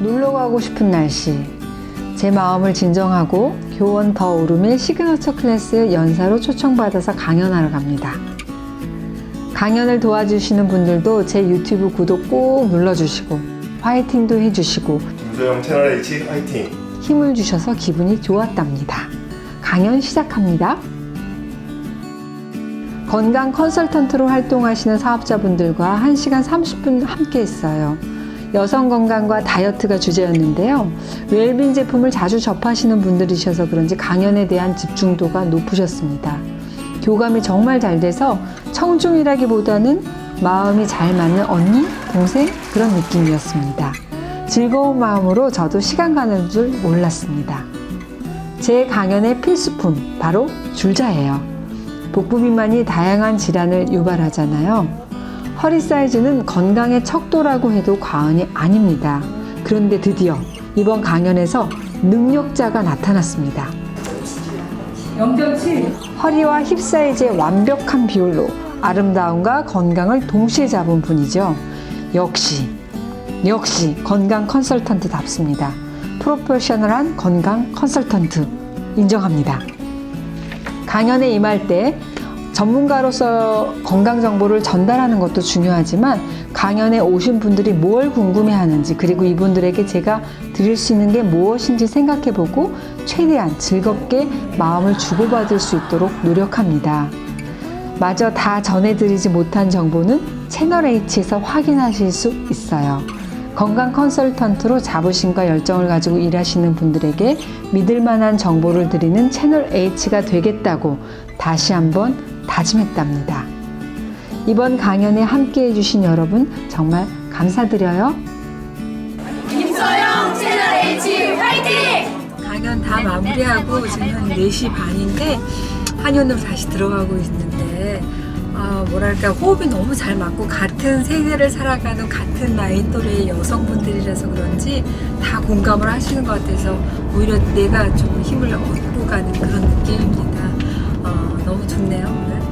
놀러 가고 싶은 날씨. 제 마음을 진정하고 교원 더 오름의 시그너처 클래스 연사로 초청받아서 강연하러 갑니다. 강연을 도와주시는 분들도 제 유튜브 구독 꼭 눌러주시고 화이팅도 해주시고 김소영 채널 H 화이팅! 힘을 주셔서 기분이 좋았답니다. 강연 시작합니다. 건강 컨설턴트로 활동하시는 사업자분들과 1시간 30분 함께 했어요. 여성 건강과 다이어트가 주제였는데요. 웰빙 제품을 자주 접하시는 분들이셔서 그런지 강연에 대한 집중도가 높으셨습니다. 교감이 정말 잘 돼서 청중이라기보다는 마음이 잘 맞는 언니, 동생 그런 느낌이었습니다. 즐거운 마음으로 저도 시간 가는 줄 몰랐습니다. 제 강연의 필수품, 바로 줄자예요. 복부 비만이 다양한 질환을 유발하잖아요. 허리 사이즈는 건강의 척도라고 해도 과언이 아닙니다. 그런데 드디어 이번 강연에서 능력자가 나타났습니다. 0.7 허리와 힙 사이즈의 완벽한 비율로 아름다움과 건강을 동시에 잡은 분이죠. 역시 역시 건강 컨설턴트답습니다. 프로페셔널한 건강 컨설턴트 인정합니다. 강연에 임할 때 전문가로서 건강 정보를 전달하는 것도 중요하지만 강연에 오신 분들이 뭘 궁금해 하는지 그리고 이분들에게 제가 드릴 수 있는 게 무엇인지 생각해 보고 최대한 즐겁게 마음을 주고받을 수 있도록 노력합니다. 마저 다 전해드리지 못한 정보는 채널 H에서 확인하실 수 있어요. 건강 컨설턴트로 자부심과 열정을 가지고 일하시는 분들에게 믿을 만한 정보를 드리는 채널 H가 되겠다고 다시 한번 다짐했답니다. 이번 강연에 함께 해주신 여러분 정말 감사드려요. 김소영 채널 H 화이팅! 강연 다 마무리하고 지금 한 4시 반인데 한의원으로 다시 들어가고 있는데 아, 뭐랄까 호흡이 너무 잘 맞고 같은 세대를 살아가는 같은 나이 또래의 여성분들이라서 그런지 다 공감을 하시는 것 같아서 오히려 내가 좀 힘을 얻고 가는 그런 느낌입니다. 너무 좋네요 오늘.